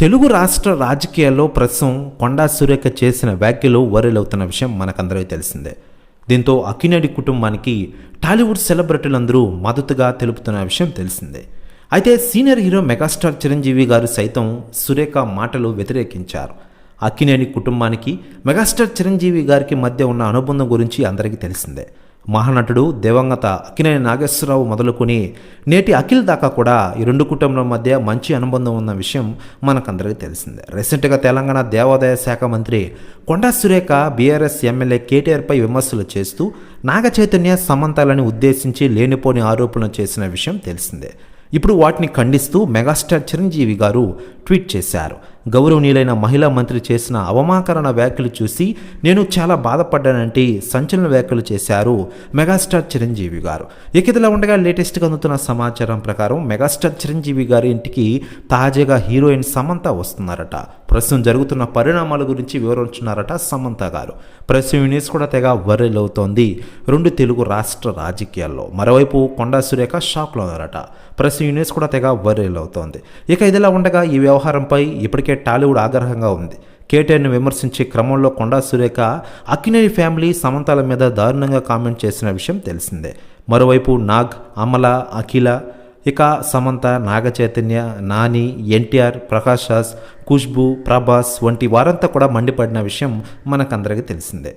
తెలుగు రాష్ట్ర రాజకీయాల్లో ప్రస్తుతం కొండా సురేఖ చేసిన వ్యాఖ్యలు వరలవుతున్న విషయం మనకందరికీ తెలిసిందే. దీంతో అక్కినేడి కుటుంబానికి టాలీవుడ్ సెలబ్రిటీలందరూ మద్దతుగా తెలుపుతున్న విషయం తెలిసిందే. అయితే సీనియర్ హీరో మెగాస్టార్ చిరంజీవి గారు సైతం సురేఖ మాటలు వ్యతిరేకించారు. అక్కినేని కుటుంబానికి మెగాస్టార్ చిరంజీవి గారికి మధ్య ఉన్న అనుబంధం గురించి అందరికీ తెలిసిందే. మహానటుడు దివంగత అక్కినేని నాగేశ్వరరావు మొదలుకొని నేటి అఖిల్ దాకా కూడా ఈ రెండు కుటుంబాల మధ్య మంచి అనుబంధం ఉన్న విషయం మనకందరికీ తెలిసిందే. రీసెంట్గా తెలంగాణ దేవాదాయ శాఖ మంత్రి కొండా సురేఖ బీఆర్ఎస్ ఎమ్మెల్యే కేటీఆర్పై విమర్శలు చేస్తూ నాగ చైతన్య సమంతాలని ఉద్దేశించి లేనిపోని ఆరోపణలు చేసిన విషయం తెలిసిందే. ఇప్పుడు వాటిని ఖండిస్తూ మెగాస్టార్ చిరంజీవి గారు ట్వీట్ చేశారు. గౌరవనీయులైన మహిళా మంత్రి చేసిన అవమాకరణ వ్యాఖ్యలు చూసి నేను చాలా బాధపడ్డానంటే సంచలన వ్యాఖ్యలు చేశారు మెగాస్టార్ చిరంజీవి గారు. ఇక ఉండగా లేటెస్ట్గా అందుతున్న సమాచారం ప్రకారం మెగాస్టార్ చిరంజీవి గారి ఇంటికి తాజాగా హీరోయిన్ సమంత వస్తున్నారట. ప్రస్తుతం జరుగుతున్న పరిణామాల గురించి వివరించున్నారట సమంత గారు. ప్రస్తుతం ఈ న్యూస్ కూడా తెగ వైరల్ అవుతోంది. రెండు తెలుగు రాష్ట్ర రాజకీయాల్లో. మరోవైపు కొండా సురేఖ షాక్లో ఉన్నారట. ప్రస్తుతం ఈ న్యూస్ కూడా తెగ వైరల్ అవుతోంది. ఇక ఇదిలా ఉండగా ఈ వ్యవహారంపై ఇప్పటికే టాలీవుడ్ ఆగ్రహంగా ఉంది. కేటీఆర్ని విమర్శించే క్రమంలో కొండా సురేఖ అక్కినేని ఫ్యామిలీ సమంతాల మీద దారుణంగా కామెంట్ చేసిన విషయం తెలిసిందే. మరోవైపు నాగ్ అమల అఖిల ఇక సమంత నాగచైతన్య నాని ఎన్టీఆర్ ప్రకాష్ రాజ్ ఖుష్బు ప్రభాస్ వంటి వారంతా కూడా మండిపడిన విషయం మనకందరికీ తెలిసిందే.